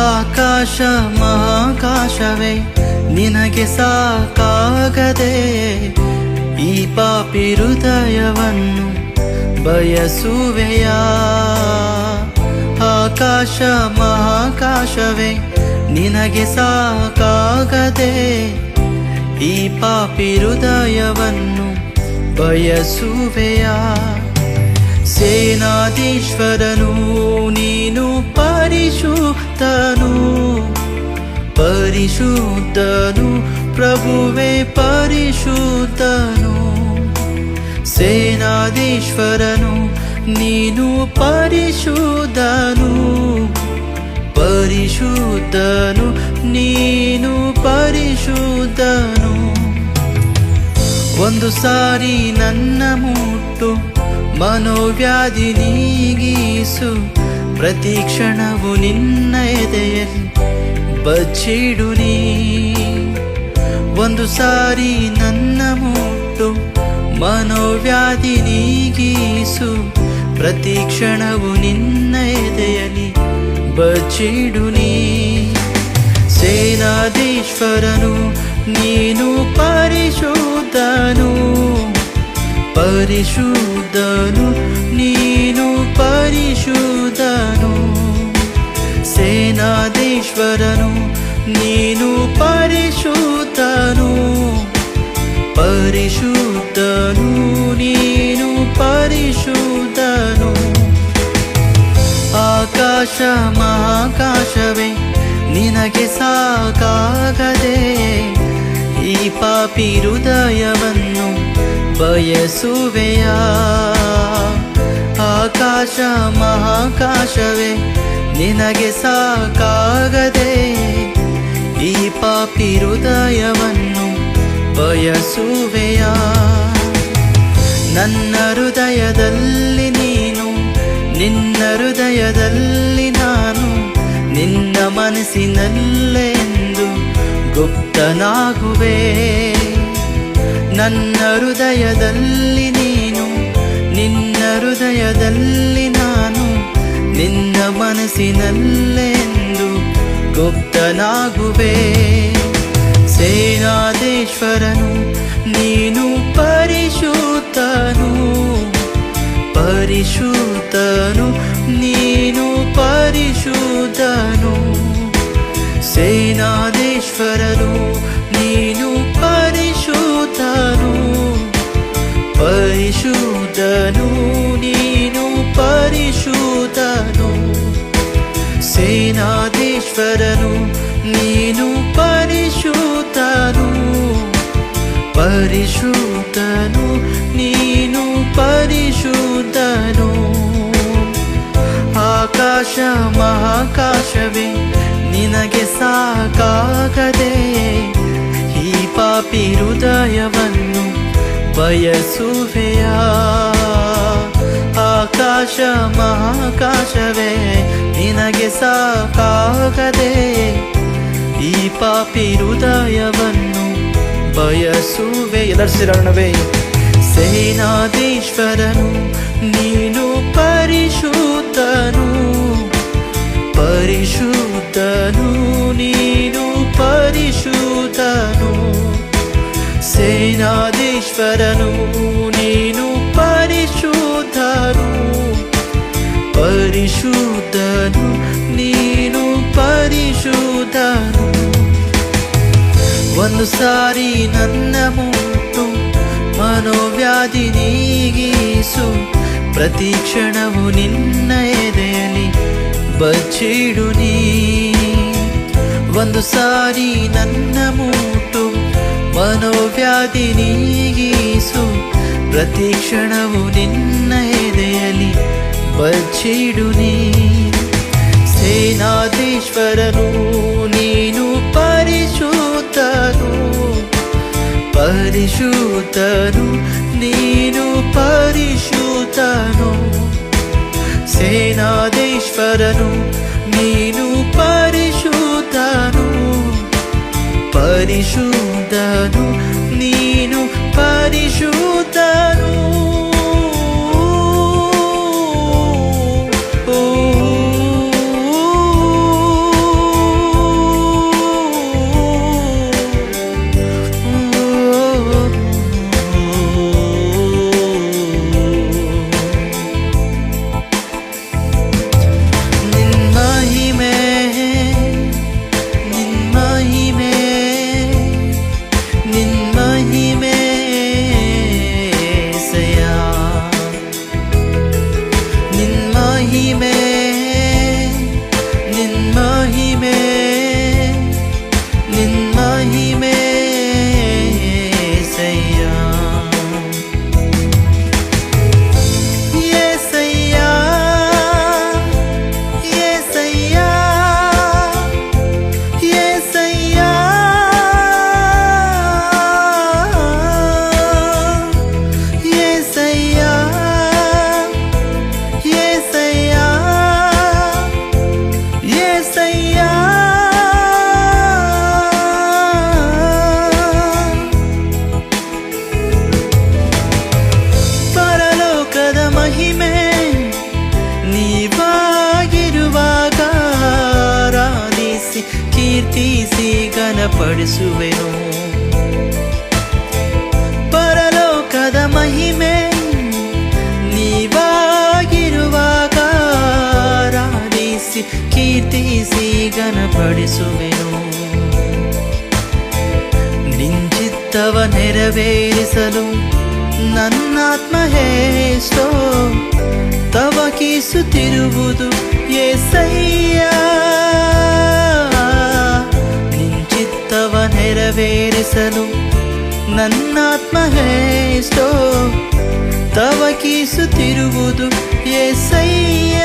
ಆಕಾಶ ಮಹಾಕಾಶವೇ, ನಿನಗೆ ಸಾಕಾಗದೆ ಈ ಪಾಪಿ ಹೃದಯವನ್ನು ಬಯಸುವೆಯ ಆಕಾಶ ಮಹಾಕಾಶವೇ, ನಿನಗೆ ಸಾಕಾಗದೆ ಈ ಪಾಪಿ ಹೃದಯವನ್ನು ಬಯಸುವೆಯ ಸೇನಾಧೀಶ್ವರನು ಪರಿಶುದ್ಧನು ಪರಿಶುದ್ಧನು, ಪ್ರಭುವೇ ಪರಿಶುದ್ಧನು. ಸೇನಾಧೀಶ್ವರನು, ನೀನು ಪರಿಶುದ್ಧನು. ಪರಿಶುದ್ಧನು, ನೀನು ಪರಿಶುದ್ಧನು. ಒಂದು ಸಾರಿ ನನ್ನ ಮುಟ್ಟು, ಮನೋವ್ಯಾಧಿ ನೀಗಿಸು ಪ್ರತಿ ಕ್ಷಣವು ನಿನ್ನ ಎದೆಯಲ್ಲಿ ಬಚ್ಚಿಡು ನೀ. ಒಂದು ಸಾರಿ ನನ್ನ ಮುಟ್ಟು ಮನೋವ್ಯಾಧಿ ನೀಗೀಸು. ಪ್ರತಿ ಕ್ಷಣವು ನಿನ್ನ ಎದೆಯಲ್ಲಿ ಬಚ್ಚಿಡು ನೀ. ಸೇನಾಧೀಶ್ವರನು ನೀನು ಪರಿಶುದ್ಧನು. ಪರಿಶುದ್ಧನು ನೀನು ಸೇನಾಧೀಶ್ವರನು ನೀನು ಪರಿಶುದ್ಧನು. ಪರಿಶುದ್ಧನು, ನೀನು ಪರಿಶುದ್ಧನು. ಆಕಾಶ ಮಹಾಕಾಶವೇ, ನಿನಗೆ ಸಾಕಾಗದೆ. ಈ ಪಾಪಿ ಹೃದಯವನ್ನು ಬಯಸುವೆಯ? ಆಕಾಶ ಮಹಾಕಾಶವೇ ನಿನಗೆ ಸಾಕಾಗದೆ ಈ ಪಾಪಿ ಹೃದಯವನ್ನು ಬಯಸುವೆಯ ನನ್ನ ಹೃದಯದಲ್ಲಿ ನೀನು, ನಿನ್ನ ಹೃದಯದಲ್ಲಿ ನಾನು, ನಿನ್ನ ಮನಸ್ಸಿನಲ್ಲೆಂದು ಗುಪ್ತನಾಗುವೆ. ನನ್ನ ಹೃದಯದಲ್ಲಿ ಮನಸ್ಸಿನಲ್ಲೆಂದು ಗುಪ್ತನಾಗುವೆ. ಸೇನಾದೇಶ್ವರನು ನೀನು ಪರಿಶುದ್ಧನು. ಪರಿಶುದ್ಧನು ನೀನು ಪರಿಶುದ್ಧನು. ನೀನು ಪರಿಶುದ್ಧನು ಪರಿಶುತನು ನೀನು ಪರಿಶುದ್ಧನು. ಆಕಾಶ ಮಹಾಕಾಶವೇ, ನಿನಗೆ ಸಾಕಾಗದೆ, ಈ ಪಾಪಿ ಹೃದಯವನ್ನು ಬಯಸುವೆಯ? ಆಕಾಶ ಮಹಾಕಾಶವೇ, ನಿನಗೆ ಸಾಕಾಗದೆ ಈ ಪಾಪಿ ಹೃದಯವನ್ನು ಬಯಸುವೆ ಎಲ್ಲರೂ ಸೇರೋಣವೇ ಸೇನಾಧೀಶ್ವರನು ನೀನು ಪರಿಶುದ್ಧನು ಪರಿಶುದ್ಧನು ನೀನು ಪರಿಶುದ್ಧನು ಸೇನಾಧೀಶ್ವರನು ನೀನು ಪರಿಶುದ್ಧನು ಪರಿಶುದ್ಧನು ನೀನು ಪರಿಶುದ್ಧನು ಒಂದು ಸಾರಿ ನನ್ನ ಮುಟ್ಟು, ಮನೋವ್ಯಾಧಿ ನೀಗಿಸು. ಪ್ರತಿ ಕ್ಷಣವು ನಿನ್ನ ಎದೆಯಲ್ಲಿ ಬಚ್ಚಿಡು ನೀ. ಒಂದು ಸಾರಿ ನನ್ನ ಮುಟ್ಟು, ಮನೋವ್ಯಾಧಿ ನೀಗಿಸು. ಪ್ರತಿ ಕ್ಷಣವು ನಿನ್ನ ಎದೆಯಲ್ಲಿ ಬಚ್ಚಿಡು ನೀ. ಸೇನಾಧೀಶ್ವರನು ನೀನು ಪರಿಶುದ್ಧನು ಪರಿಶುದ್ಧನು ನೀನು ಪರಿಶುದ್ಧನು ಸೇನಾಧೀಶ್ವರನು ನೀನು ಪರಿಶುದ್ಧನು ಪರಿಶುದ್ಧನು ನೀನು ಪರಿಶುದ್ಧನು ಏಸಯ್ಯ ಪರಲೋಕದ ಮಹಿಮೆ ನೀವಾಗಿರುವಾಗ ಆರಾಧಿಸಿ ಕೀರ್ತಿಸಿ ಘನಪಡಿಸುವೆನು ಕೀರ್ತಿಸಿ ಘನಪಡಿಸುವೆನು ನಿಂಚಿತ್ತವ ನೆರವೇರಿಸಲು ನನ್ನಾತ್ಮ ಹೇಸ್ತೋ ತವಕಿಸುತ್ತಿರುವುದು ಏಸಯ್ಯ ನಿಂಚಿತ್ತವ ನೆರವೇರಿಸಲು ನನ್ನಾತ್ಮ ಹೇಸ್ತೋ ತವಕಿಸುತ್ತಿರುವುದು ಏಸಯ್ಯ